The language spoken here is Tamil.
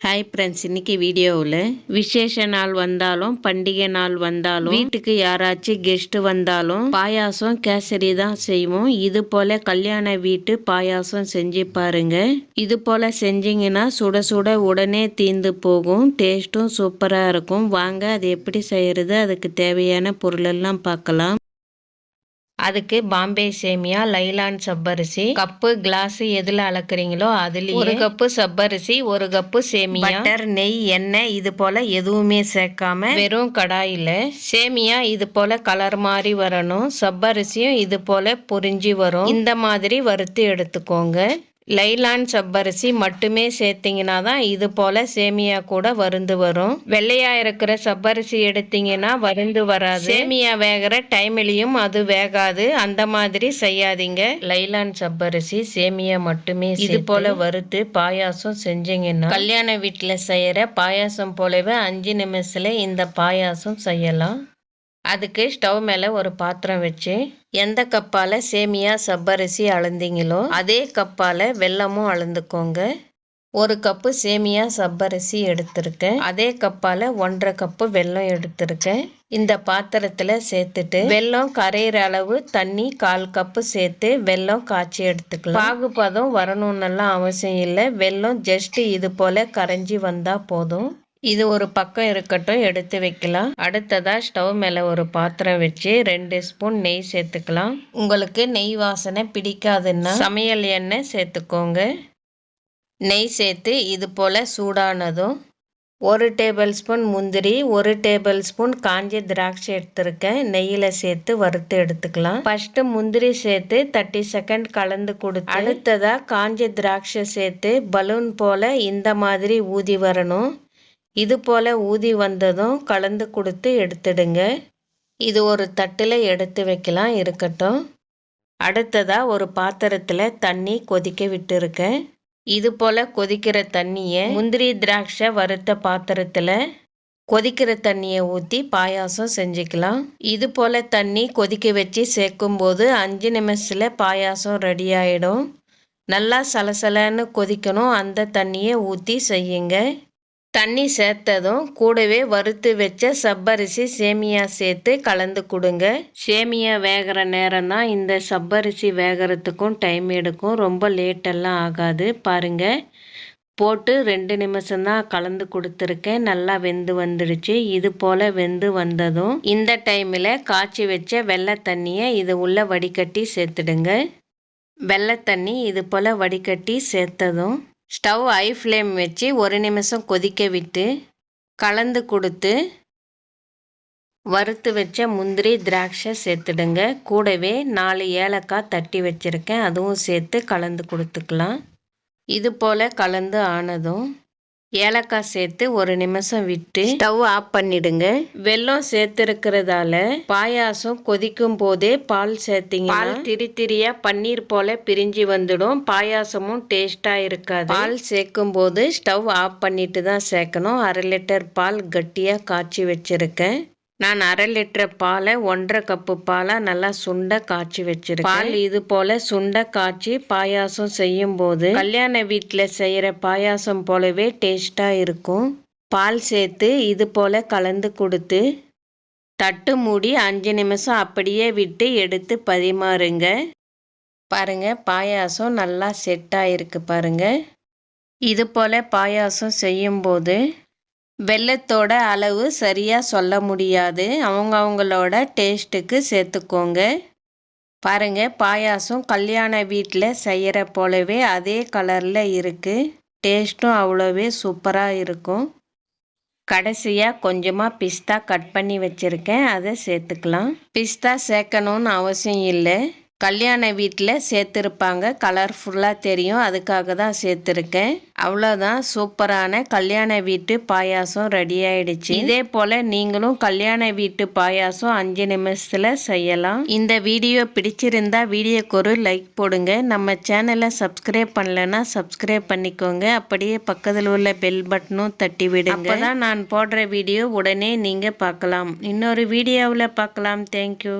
ஹாய் ஃப்ரெண்ட்ஸ் இன்னைக்கு வீடியோவில் விசேஷ நாள் வந்தாலும் பண்டிகை நாள் வந்தாலும் வீட்டுக்கு யாராச்சும் கெஸ்ட் வந்தாலும் பாயாசம் கேசரி தான் செய்வோம். இது போல கல்யாண வீட்டு பாயாசம் செஞ்சு பாருங்க. இது போல செஞ்சீங்கன்னா சுட சுட உடனே தீந்து போகும். டேஸ்ட்டும் சூப்பராக இருக்கும். வாங்க அது எப்படி செய்யறது? அதுக்கு தேவையான பொருளெல்லாம் பார்க்கலாம். அதுக்கு பாம்பே சேமியா லைலான் சப்பரிசி கப்பு கிளாஸ் எதுல அளக்குறீங்களோ அதுலயே ஒரு கப்பு சப்பரிசி ஒரு கப்பு சேமியா. பட்டர் நெய் எண்ணெய் இது போல எதுவுமே சேர்க்காம வெறும் கடாயில சேமியா இது போல கலர் மாதிரி வரணும். சப்பரிசியும் இது போல பொரிஞ்சு வரும். இந்த மாதிரி வறுத்து எடுத்துக்கோங்க. லைலான் சப்பரிசி மட்டுமே சேர்த்திங்கன்னா தான் இது போல் சேமியா கூட வருந்து வரும். வெள்ளையா இருக்கிற சப்பரிசி எடுத்தீங்கன்னா வருந்து வராது. சேமியா வேகிற டைம்லயும் அது வேகாது. அந்த மாதிரி செய்யாதீங்க. லைலான் சப்பரிசி சேமியா மட்டுமே இது போல வறுத்து பாயாசம் செஞ்சீங்கன்னா கல்யாண வீட்டில் செய்யற பாயாசம் போலவே அஞ்சு நிமிஷத்துல இந்த பாயாசம் செய்யலாம். அதுக்கு ஸ்டவ் மேலே ஒரு பாத்திரம் வச்சு எந்த கப்பால் சேமியா சப்பரிசி அளந்தீங்களோ அதே கப்பால் வெல்லமும் அளந்துக்கோங்க. ஒரு கப்பு சேமியா சப்பரிசி எடுத்திருக்கேன். அதே கப்பால் ஒன்றரை கப்பு வெல்லம் எடுத்திருக்கேன். இந்த பாத்திரத்தில் சேர்த்துட்டு வெல்லம் கரையிற அளவு தண்ணி கால் கப்பு சேர்த்து வெல்லம் காய்ச்சி எடுத்துக்கலாம். பாகுபதம் வரணும்னெல்லாம் அவசியம் இல்லை. வெல்லம் ஜஸ்ட்டு இது போல் கரைஞ்சி வந்தால் போதும். இது ஒரு பக்கம் இருக்கட்டும் எடுத்து வைக்கலாம். அடுத்ததா ஸ்டவ் மேலே ஒரு பாத்திரம் வச்சு ரெண்டு ஸ்பூன் நெய் சேர்த்துக்கலாம். உங்களுக்கு நெய் வாசனை பிடிக்காதுன்னா சமையல் எண்ணெய் சேர்த்துக்கோங்க. நெய் சேர்த்து இது போல் சூடானதும் ஒரு டேபிள் ஸ்பூன் முந்திரி ஒரு டேபிள் ஸ்பூன் காஞ்ச திராட்சை எடுத்திருக்கேன். நெய்யில் சேர்த்து வறுத்து எடுத்துக்கலாம். ஃபஸ்ட்டு முந்திரி சேர்த்து தேர்ட்டி செகண்ட் கலந்து கொடுத்து அடுத்ததாக காஞ்ச திராட்சை சேர்த்து பலூன் போல் இந்த மாதிரி ஊதி வரணும். இது போல் ஊதி வந்ததும் கலந்து கொடுத்து எடுத்துடுங்க. இது ஒரு தட்டில் எடுத்து வைக்கலாம் இருக்கட்டும். அடுத்ததாக ஒரு பாத்திரத்தில் தண்ணி கொதிக்க விட்டுருக்கேன் இது போல் கொதிக்கிற தண்ணியை முந்திரி திராட்சை வறுத்த பாத்திரத்தில் கொதிக்கிற தண்ணியை ஊற்றி பாயாசம் செஞ்சுக்கலாம். இது போல் தண்ணி கொதிக்க வச்சு சேர்க்கும்போது அஞ்சு நிமிஷத்தில் பாயாசம் ரெடி ஆகிடும் நல்லா சலசலன்னு கொதிக்கணும். அந்த தண்ணியை ஊற்றி செய்யுங்க. தண்ணி சேர்த்ததும் கூடவே வறுத்து வச்ச சப்பரிசி சேமியா சேர்த்து கலந்து கொடுங்க. சேமியா வேகிற நேரம் தான் இந்த சப்பரிசி வேகிறதுக்கும் டைம் எடுக்கும். ரொம்ப லேட்டெல்லாம் ஆகாது. பாருங்க. போட்டு ரெண்டு நிமிஷம்தான் கலந்து கொடுத்துருக்கேன். நல்லா வெந்து வந்துடுச்சு. இது போல் வெந்து வந்ததும் இந்த டைமில் காய்ச்சி வச்ச வெள்ளை தண்ணியை இது உள்ள வடிகட்டி சேர்த்துடுங்க. வெள்ளை தண்ணி இது போல் வடிகட்டி சேர்த்ததும் ஸ்டவ் ஐ ஃப்ளேம் வச்சு ஒரு நிமிஷம் கொதிக்க விட்டு கலந்து கொடுத்து வறுத்து வச்ச முந்திரி திராட்சை சேர்த்துடுங்க. கூடவே நாலு ஏலக்காய் தட்டி வச்சுருக்கேன். அதுவும் சேர்த்து கலந்து கொடுத்துக்கலாம். இது போல் கலந்து ஆனதும் ஏலக்காய் சேர்த்து ஒரு நிமிஷம் விட்டு ஸ்டவ் ஆஃப் பண்ணிடுங்க. வெல்லம் சேர்த்துருக்கிறதால பாயாசம் கொதிக்கும் போதே பால் சேர்த்தீங்க பால் திரி திரியா பன்னீர் போல பிரிஞ்சு வந்துடும். பாயாசமும் டேஸ்டா இருக்காது. பால் சேர்க்கும் போது ஸ்டவ் ஆஃப் பண்ணிட்டு தான் சேர்க்கணும். அரை லிட்டர் பால் கட்டியா காய்ச்சி வச்சிருக்கேன். நான் அரை லிட்டர் பாலை ஒன்றரை கப்பு பாலாக நல்லா சுண்டை காய்ச்சி வச்சிருக்கேன். பால் இது போல் சுண்டை காய்ச்சி பாயாசம் செய்யும் போது கல்யாண வீட்டில் செய்கிற பாயாசம் போலவே டேஸ்ட்டாக இருக்கும். பால் சேர்த்து இது போல் கலந்து கொடுத்து தட்டு மூடி அஞ்சு நிமிஷம் அப்படியே விட்டு எடுத்து பரிமாறுங்க. பாருங்க பாயாசம் நல்லா செட் ஆகிருக்கு பாருங்கள் இது போல் பாயாசம் செய்யும்போது வெள்ளத்தோட அளவு சரியாக சொல்ல முடியாது. அவங்க அவங்களோட டேஸ்ட்டுக்கு சேர்த்துக்கோங்க. பாருங்க பாயாசம் கல்யாண வீட்டில் செய்கிற போலவே அதே கலரில் இருக்குது டேஸ்ட்டும் அவ்வளோவே சூப்பராக இருக்கும். கடைசியாக கொஞ்சமாக பிஸ்தா கட் பண்ணி வச்சுருக்கேன். அதை சேர்த்துக்கலாம். பிஸ்தா சேர்க்கணுன்னு அவசியம் இல்லை. கல்யாண வீட்டில் சேர்த்துருப்பாங்க. கலர்ஃபுல்லாக தெரியும். அதுக்காக தான் சேர்த்துருக்கேன். அவ்வளோதான் சூப்பரான கல்யாண வீட்டு பாயாசம் ரெடி ஆயிடுச்சு. இதே போல் நீங்களும் கல்யாண வீட்டு பாயாசம் அஞ்சு நிமிஷத்தில் செய்யலாம். இந்த வீடியோ பிடிச்சிருந்தா வீடியோக்கு ஒரு லைக் போடுங்க. நம்ம சேனலை சப்ஸ்கிரைப் பண்ணலன்னா சப்ஸ்கிரைப் பண்ணிக்கோங்க. அப்படியே பக்கத்தில் உள்ள பெல் பட்டனும் தட்டி விடுங்க. தான் நான் போடுற வீடியோ உடனே நீங்கள் பார்க்கலாம். இன்னொரு வீடியோவில் பார்க்கலாம். தேங்க்யூ